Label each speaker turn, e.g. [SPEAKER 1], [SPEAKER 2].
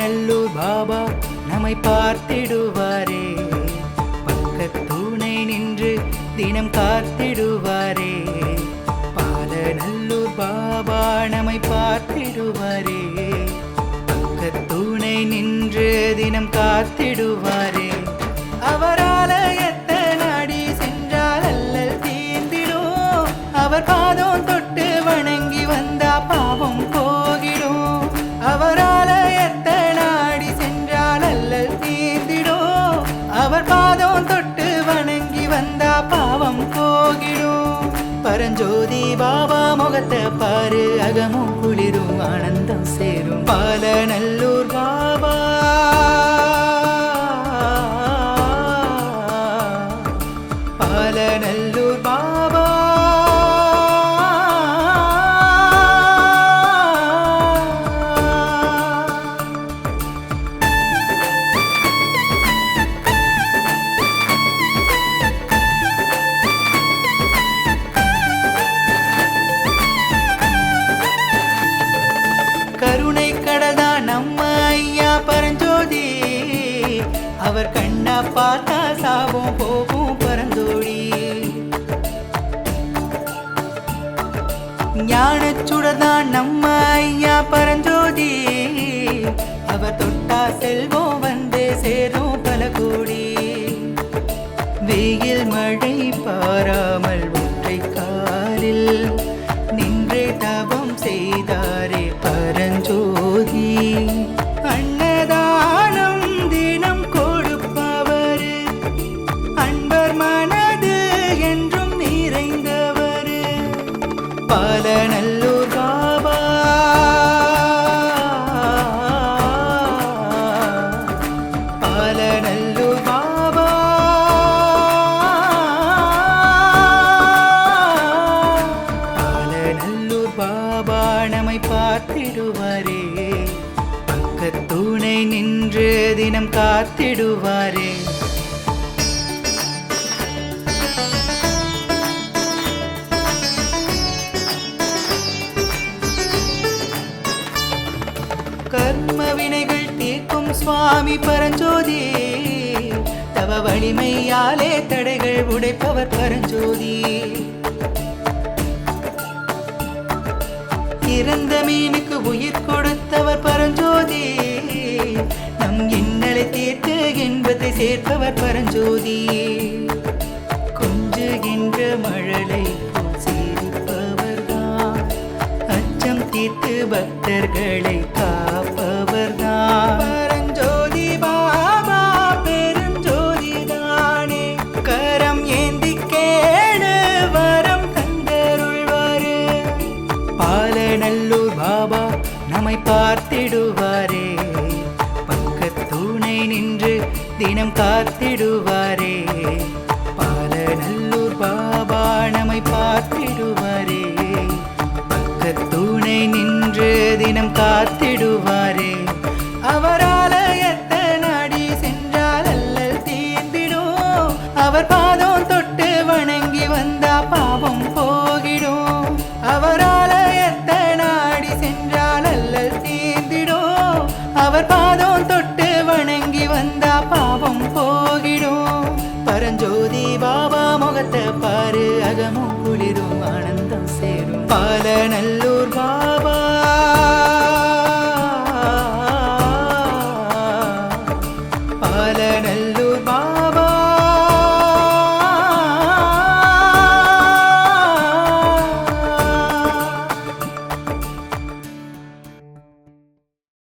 [SPEAKER 1] திருநெல்லூர் பாபா நம்மை பார்த்திடுவாரே. பக்கத்தூணை நின்று தினம் காத்திடுவாரே. பாலநல்லூர் பாபா நம்மை பார்த்திடுவாரே. பக்கத்தூணை நின்று தினம் காத்திடுவாரே. அவர் ஆலயத்தை நாடி சென்றால் அல்லல் தீர்ந்திடும். அவர் பாதம் தொட்டு அவர் பாதம் தொட்டு வணங்கி வந்தா பாவம் போகிடும். பரஞ்சோதி பாபா முகத்தை பாரு அகமும் குளிரும் ஆனந்தம் சேரும். பாலநல்லூர் பாபா. பாலநல்லூர் பாபா. ஐயா பரஞ்சோதி. அவர் கண்ணா பார்த்தா சாவும் போகும் பரந்தோடி ஞானச்சுடதான் நம்ம ஐயா பரஞ்சோதி. அவர் தொட்டா செல்வம் வந்து சேரும் பல கோடி. வெயில் மழை பாராமல் ஒற்றை காலில் நின்றே தவம் செய்தார் என்னை நின்று தினம் காத்திடுவாரே. கர்ம வினைகள் தீர்க்கும் சுவாமி பரஞ்சோதி. தவ வலிமையாலே தடைகள் உடைப்பவர் பரஞ்சோதி. பிறந்த மீனுக்கு உயிர் கொடுத்தவர் பரஞ்சோதி. நம் இன்னலை தீர்த்து இன்பத்தை சேர்ப்பவர் பரஞ்சோதி. கொஞ்சுகின்ற மழலை சேர்ப்பவர்தான். அச்சம் தீர்த்து பக்தர்களை காப்பவர்தான். தினம் காத்திடுவாரே. பாலநல்லூர் பாபா நம்மை பார்த்திடுவாரே. பக்கத்துணை நின்று தினம் காத்திடு பரஞ்சோதி பாபா முகத்தை பாரு அகமும் குளிரும் ஆனந்தம் சேரும். பாலநல்லூர்